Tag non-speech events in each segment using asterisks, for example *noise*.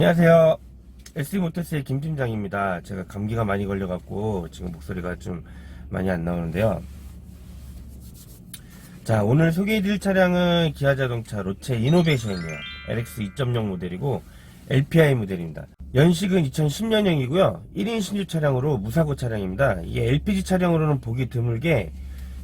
안녕하세요. SD모터스의 김 팀장입니다. 제가 감기가 많이 걸려갖고 지금 목소리가 좀 많이 안 나오는데요. 자, 오늘 소개해드릴 차량은 기아 자동차 로체 이노베이션이에요. LX 2.0 모델이고 LPI 모델입니다. 연식은 2010년형이고요. 1인 신유 차량으로 무사고 차량입니다. 이게 LPG 차량으로는 보기 드물게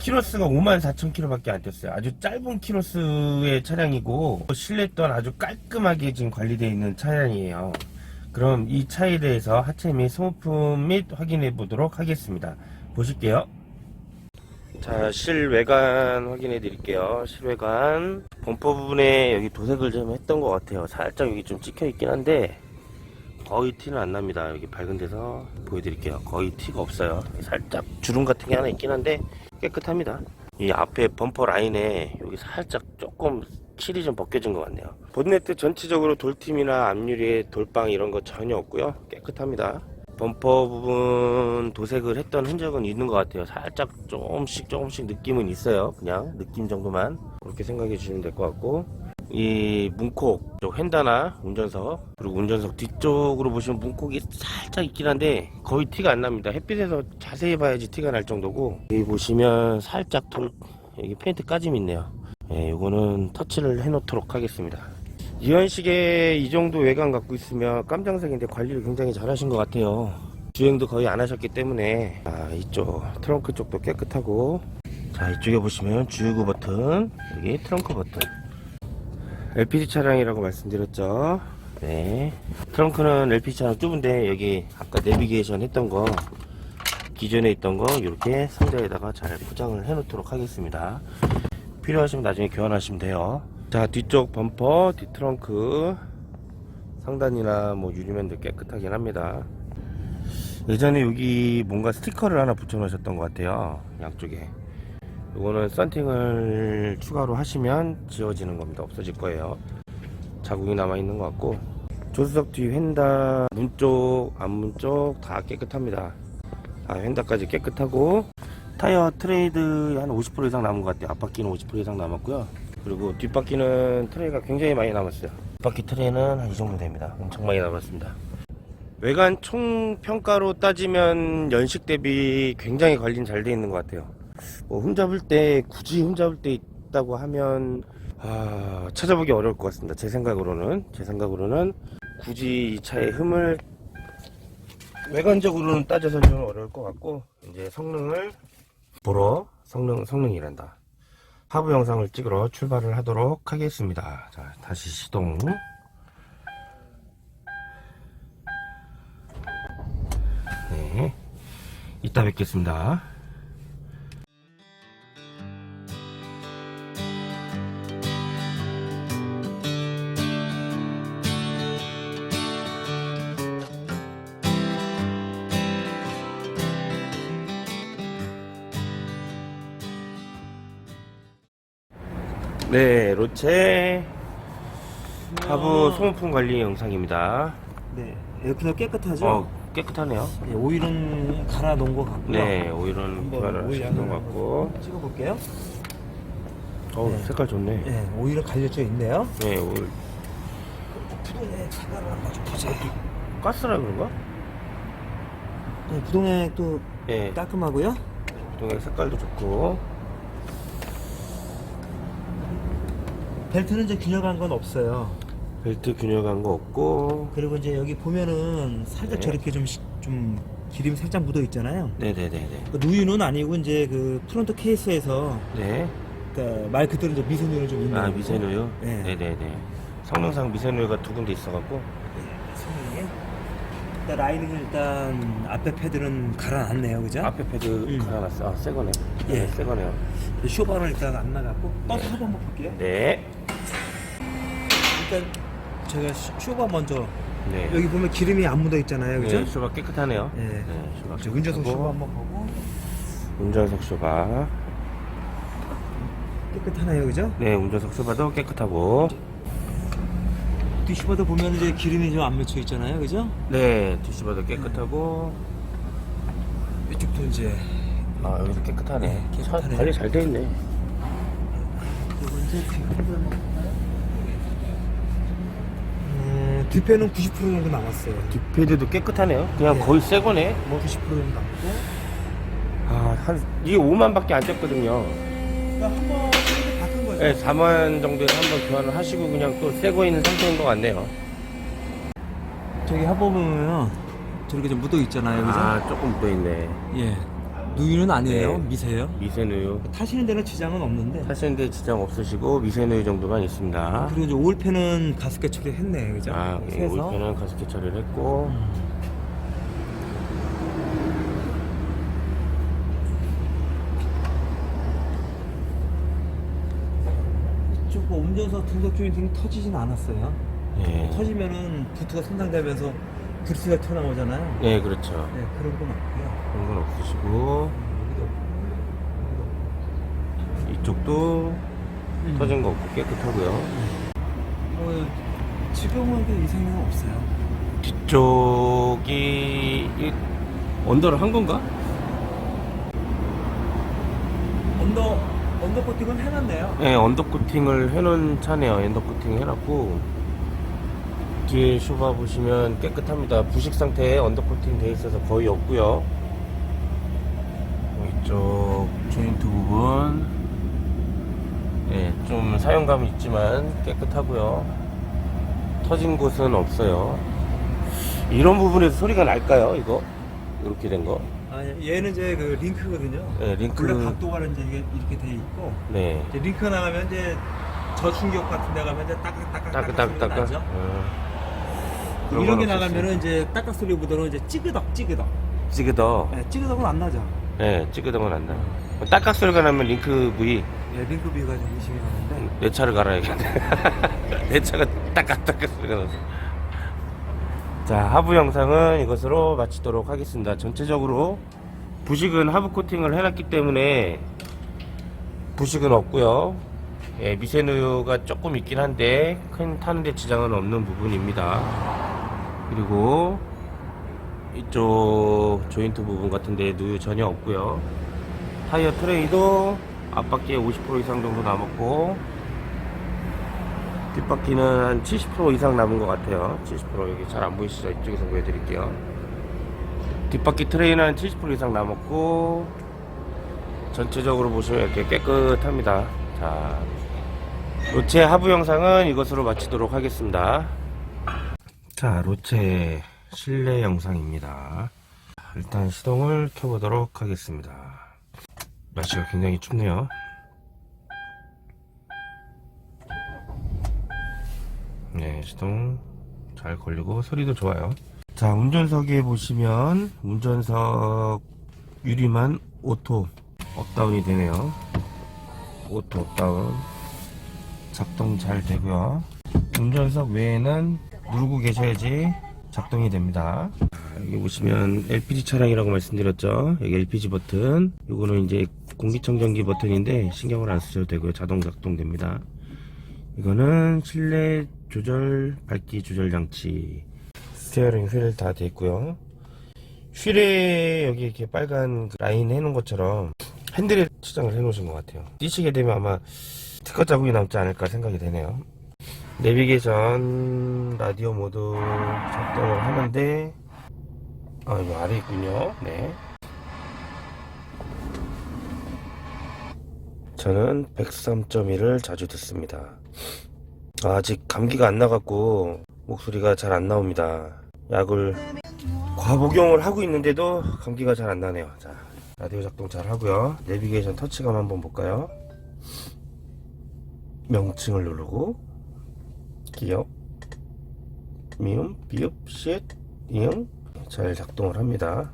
키로수가 54,000km밖에 안 뛰었어요. 아주 짧은 키로수의 차량이고 실내 또한 아주 깔끔하게 지금 관리되어 있는 차량이에요. 그럼 이 차에 대해서 하체 및 소모품 및 확인해 보도록 하겠습니다. 보실게요. 자, 실외관 확인해 드릴게요. 실외관. 범퍼 부분에 여기 도색을 좀 했던 것 같아요. 살짝 여기 좀 찍혀 있긴 한데, 거의 티는 안 납니다. 여기 밝은 데서 보여드릴게요. 거의 티가 없어요. 살짝 주름 같은 게 하나 있긴 한데, 깨끗합니다. 이 앞에 범퍼 라인에 여기 살짝 조금 칠이 좀 벗겨진 것 같네요. 본네트 전체적으로 돌팀이나 앞유리에 돌빵 이런 거 전혀 없고요. 깨끗합니다. 범퍼 부분 도색을 했던 흔적은 있는 것 같아요. 살짝 조금씩 조금씩 느낌은 있어요. 그냥 느낌 정도만 그렇게 생각해 주시면 될 것 같고 이 문콕 쪽 휀다나 운전석 그리고 운전석 뒤쪽으로 보시면 문콕이 살짝 있긴 한데 거의 티가 안 납니다. 햇빛에서 자세히 봐야지 티가 날 정도고 여기 보시면 살짝 돌 여기 페인트 까짐 있네요. 예, 요거는 터치를 해 놓도록 하겠습니다. 이현식에 이 정도 외관 갖고 있으면 깜장색인데 관리를 굉장히 잘 하신 것 같아요. 주행도 거의 안 하셨기 때문에 아, 이쪽 트렁크 쪽도 깨끗하고 자 이쪽에 보시면 주유구 버튼 여기 트렁크 버튼 LPG 차량이라고 말씀드렸죠. 네. 트렁크는 LPG 차량 좁은데 여기 아까 내비게이션 했던 거 기존에 있던 거 이렇게 상자에다가 잘 포장을 해 놓도록 하겠습니다. 필요하시면 나중에 교환하시면 돼요. 자, 뒤쪽 범퍼, 뒷트렁크 상단이나 뭐 유리면도 깨끗하긴 합니다. 예전에 여기 뭔가 스티커를 하나 붙여 놓으셨던 것 같아요. 양쪽에. 이거는 썬팅을 추가로 하시면 지워지는 겁니다. 없어질 거예요. 자국이 남아 있는 것 같고 조수석 뒤 휀다 문 쪽, 앞문 쪽 다 깨끗합니다. 아, 휀다까지 깨끗하고 타이어 트레이드 한 50% 이상 남은 것 같아요. 앞바퀴는 50% 이상 남았고요. 그리고 뒷바퀴는 트레이가 굉장히 많이 남았어요. 뒷바퀴 트레이는 한 이 정도 됩니다. 엄청 많이 남았습니다. 외관 총 평가로 따지면 연식 대비 굉장히 관리는 잘 돼 있는 것 같아요. 뭐 흠잡을 때 굳이 흠잡을 때 있다고 하면 아, 찾아보기 어려울 것 같습니다. 제 생각으로는 제 생각으로는 굳이 이 차의 흠을 외관적으로는 따져서 좀 어려울 것 같고 이제 성능을 보러 성능 성능이란다. 하부 영상을 찍으러 출발을 하도록 하겠습니다. 자, 다시 시동. 네. 이따 뵙겠습니다. 네, 로체 하부 소모품 관리 영상입니다. 네, 에어컨도 깨끗하죠? 어, 깨끗하네요. 네, 오일은 갈아 놓은 것 같고요. 네, 오일은 오일 하셨던 것 같고. 찍어볼게요. 어우, 네. 색깔 좋네. 네, 오일은 갈려져 있네요. 네, 오일. 부동액 차가를 한번 좀 보세요. 가스라 그런가? 네, 부동액도 네, 깔끔하고요. 동행 색깔도 좋고. 벨트는 이제 균열한 건 없어요. 벨트 균열한 거 없고. 그리고 이제 여기 보면은 살짝 네. 저렇게 좀, 시- 좀 기름이 살짝 묻어 있잖아요. 네네네네. 그 누유는 아니고 이제 그 프론트 케이스에서 네. 그러니까 말 그대로 이제 미세누유 좀 있는 아, 거고. 미세누유? 네. 네 네네. 성능상 미세누유가 두 군데 있어갖고. 성능이 일단 라이닝을 일단 앞에 패드는 갈아놨네요, 그죠? 앞에 패드 음. 갈아놨어. 아, 새 거네. 예. 네, 새 거네요. 쇼바는 일단 안 나갔고 떠서 네. 한번 볼게요. 네. 일단 제가 쇼- 쇼바 먼저 네. 여기 보면 기름이 안 묻어 있잖아요, 그죠? 네, 쇼바 깨끗하네요. 네. 네, 쇼바 저 운전석 깨끗하고. 쇼바 한번 보고 운전석 쇼바. 깨끗하네요, 그죠? 네, 운전석 쇼바도 깨끗하고. 뒤 쇼바도 보면 이제 기름이 좀 안 맺혀 있잖아요, 그죠? 네, 뒷쇼바도 깨끗하고. 이쪽도 이제 아, 여기도 깨끗하네. 네, 깨끗하네요. 차 관리 잘 돼 있네. 그리고 이제 뒤 한번 음, 뒷배는 90% 정도 남았어요. 뒷패드도 깨끗하네요. 그냥 네. 거의 새 거네. 뭐, 90% 정도 남고. 아, 한, 이게 5만 밖에 안 쪘거든요. 그러니까 한번 바꾼 거죠. 네, 4만 정도에 한번 교환을 하시고 그냥 또 새 거 있는 상태인 것 같네요. 저기 한번 보면 저렇게 좀 묻어 있잖아요. 그죠? 아, 조금 묻어있네. 예. 누유는 아니에요. 네. 미세요. 미세누유. 타시는 데는 지장은 없는데. 타시는데 지장 없으시고 미세누유 정도만 있습니다. 그리고 이제 올펜은 가습기 처리했네. 그죠? 아, 예, 새서. 올펜은 가습기 처리를 했고 음. 이쪽 뭐 운전석 등속 조인팅이 터지진 않았어요. 예. 터지면은 부트가 손상되면서 그리스가 튀어나오잖아요. 네, 그렇죠. 네, 그런 건 없고요. 그런 건 없으시고 이쪽도 없고. 터진 거 없고 깨끗하고요. 어, 지금은 그 이상은 없어요. 뒤쪽이 이- 언더를 한 건가? 언더 언더 코팅은 해놨네요. 네, 언더 코팅을 해놓은 차네요. 언더 코팅 해놨고 뒤에 쇼바 보시면 깨끗합니다. 부식 상태에 언더 코팅 돼 있어서 거의 없고요. 이쪽 조인트 부분, 네, 좀 사용감이 있지만 깨끗하고요. 터진 곳은 없어요. 이런 부분에서 소리가 날까요? 이거 이렇게 된 거? 아, 얘는 이제 그 링크거든요. 네, 링크. 원래 각도가 이제 이게 이렇게 돼 있고 네, 이제 링크 나가면 이제 저충격 같은 데 가면 이제 따끈따끈따끈. 나죠. 어. 그런 이런 게건 나가면은 이제 딱딱 소리보다는 이제 찌그덕 찌그덕. 찌그더. 네, 찌그덕은 안 나죠. 네, 찌그덩은 안 나. 딱딱 소리가 나면 링크 부위 네, 링크 비가 좀 의심이 가는데. 내 차를 갈아야겠네. *laughs* 내 차가 딱딱딱딱 소리가 나서. 자, 하부 영상은 이것으로 마치도록 하겠습니다. 전체적으로 부식은 하부 코팅을 해놨기 때문에 부식은 없고요. 예, 미세누유가 조금 있긴 한데 큰 타는데 지장은 없는 부분입니다. 그리고 이쪽 조인트 부분 같은데 누유 전혀 없고요. 타이어 트레이도 앞바퀴에 50% 이상 정도 남았고 뒷바퀴는 한 70% 이상 남은 것 같아요. 70% 여기 잘 안 보이시죠? 이쪽에서 보여드릴게요. 뒷바퀴 트레이는 한70% 이상 남았고 전체적으로 보시면 이렇게 깨끗합니다. 자 로체 하부 영상은 이것으로 마치도록 하겠습니다. 자 로체 실내 영상입니다 일단 시동을 켜보도록 하겠습니다 날씨가 굉장히 춥네요. 네, 시동 잘 걸리고 소리도 좋아요. 자, 운전석에 보시면 운전석 유리만 오토 업다운이 되네요. 오토 업다운 작동 잘 되고요. 운전석 외에는 누르고 계셔야지 작동이 됩니다. 여기 보시면 LPG 차량이라고 말씀드렸죠. 여기 LPG 버튼. 요거는 이제 공기청정기 버튼인데 신경을 안 쓰셔도 되고요. 자동 작동됩니다. 이거는 실내 조절 밝기 조절 장치. 스티어링 휠 다 돼 있고요. 휠에 여기 이렇게 빨간 그 라인 해놓은 것처럼 핸들에 치장을 해놓으신 것 같아요. 뛰시게 되면 아마 특허 자국이 남지 않을까 생각이 되네요. 내비게이션 라디오 모드 작동을 하는데 아 이거 아래 있군요. 네. 저는 103.1을 자주 듣습니다. 아직 감기가 안 나갖고 목소리가 잘 안 나옵니다. 약을 과복용을 하고 있는데도 감기가 잘 안 나네요. 자 라디오 작동 잘 하고요. 내비게이션 터치감 한번 볼까요? 명칭을 누르고 기억, 미음, 비읍, 쉿, 이응 잘 작동을 합니다.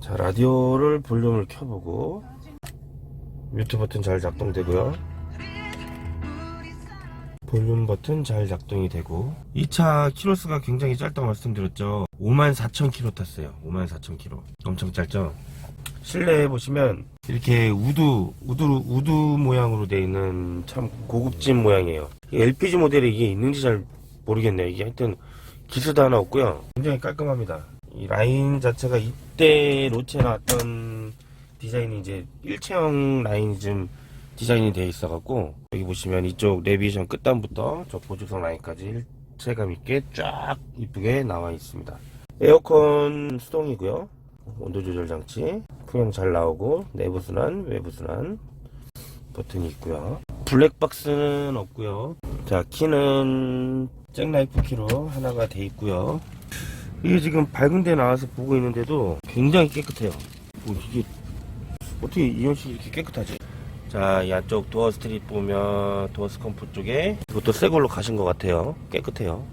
자 라디오를 볼륨을 켜보고 뮤트 버튼 잘 작동되고요. 볼륨 버튼 잘 작동이 되고 이 차 키로수가 굉장히 짧다고 말씀드렸죠 54,000km 탔어요 54,000km 엄청 짧죠 실내에 보시면 이렇게 우드 우드 우드 모양으로 되어 있는 참 고급진 모양이에요 LPG 모델에 이게 있는지 잘 모르겠네요 이게 하여튼 기스도 하나 없고요 굉장히 깔끔합니다 이 라인 자체가 이때 로체 나왔던 디자인이 이제 일체형 라인이 좀 디자인이 되어 있어 갖고 여기 보시면 이쪽 내비게이션 끝단부터 저 보조석 라인까지 체감 있게 쫙 이쁘게 나와 있습니다. 에어컨 수동이고요. 온도 조절 장치, 풍량 잘 나오고 내부 순환, 외부 순환 버튼이 있고요. 블랙박스는 없고요. 자, 키는 잭라이프 키로 하나가 돼 있고요. 이게 지금 밝은 데 나와서 보고 있는데도 굉장히 깨끗해요. 뭐 이게 어떻게 이 연식이 이렇게 깨끗하지? 자, 이 안쪽 도어 스트릿 보면 도어 스컴프 쪽에 이것도 새 걸로 가신 것 같아요. 깨끗해요.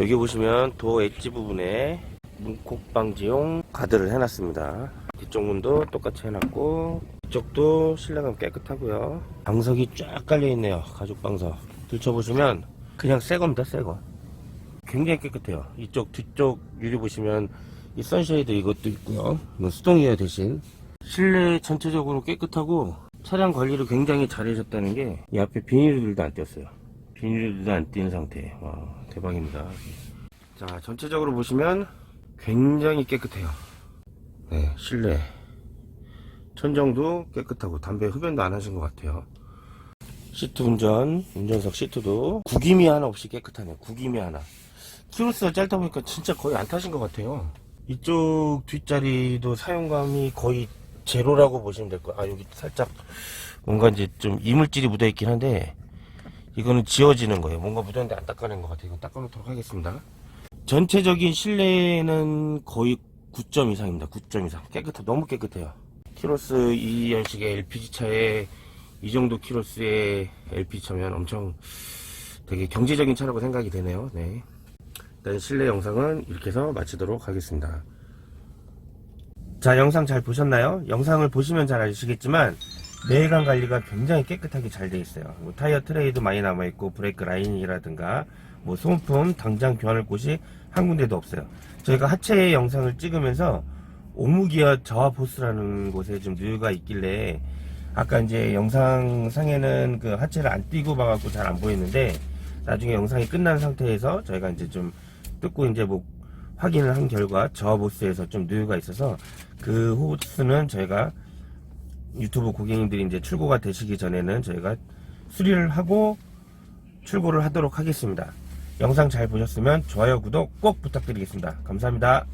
여기 보시면 도어 엣지 부분에 문콕 방지용 가드를 해놨습니다. 뒤쪽 문도 똑같이 해놨고 이쪽도 실내감 깨끗하고요. 방석이 쫙 깔려있네요. 가죽 방석. 들춰보시면 그냥 새 겁니다. 새 거. 굉장히 깨끗해요. 이쪽 뒤쪽 유리 보시면 이 선쉐이드 이것도 있고요. 이건 수동이에요 대신. 실내 전체적으로 깨끗하고 차량 관리를 굉장히 잘해줬다는 게 이 앞에 비닐들도 안 띄었어요. 비닐들도 안 띄는 상태. 와 대박입니다. 자 전체적으로 보시면 굉장히 깨끗해요. 네 실내 천정도 깨끗하고 담배 흡연도 안 하신 것 같아요. 시트 운전, 운전석 시트도 구김이 하나 없이 깨끗하네요. 구김이 하나. 키로수가 짧다 보니까 진짜 거의 안 타신 것 같아요. 이쪽 뒷자리도 사용감이 거의 제로라고 보시면 될 거예요. 아, 여기 살짝 뭔가 이제 좀 이물질이 묻어 있긴 한데, 이거는 지워지는 거예요. 뭔가 묻었는데 안 닦아낸 것 같아요. 이거 닦아놓도록 하겠습니다. 전체적인 실내는 거의 9점 이상입니다. 9점 이상. 깨끗해, 너무 깨끗해요. 키로스 이 연식의 LPG 차에 이 정도 키로수의 LPG 차면 엄청 되게 경제적인 차라고 생각이 되네요. 네. 일단 실내 영상은 이렇게 해서 마치도록 하겠습니다. 자, 영상 잘 보셨나요? 영상을 보시면 잘 아시겠지만 내관 관리가 굉장히 깨끗하게 잘돼 있어요. 뭐 타이어 트레이도 많이 남아 있고 브레이크 라인이라든가 뭐 소모품 당장 교환할 곳이 한 군데도 없어요. 저희가 하체 영상을 찍으면서 오무기어 저하 포스라는 곳에 좀 누유가 있길래 아까 이제 영상상에는 그 하체를 안 띄고 봐갖고 잘 안 보이는데 나중에 영상이 끝난 상태에서 저희가 이제 좀 뜯고 이제 뭐 확인을 한 결과 저하 보스에서 좀 누유가 있어서 그 호스는 저희가 유튜브 고객님들이 이제 출고가 되시기 전에는 저희가 수리를 하고 출고를 하도록 하겠습니다. 영상 잘 보셨으면 좋아요, 구독 꼭 부탁드리겠습니다. 감사합니다.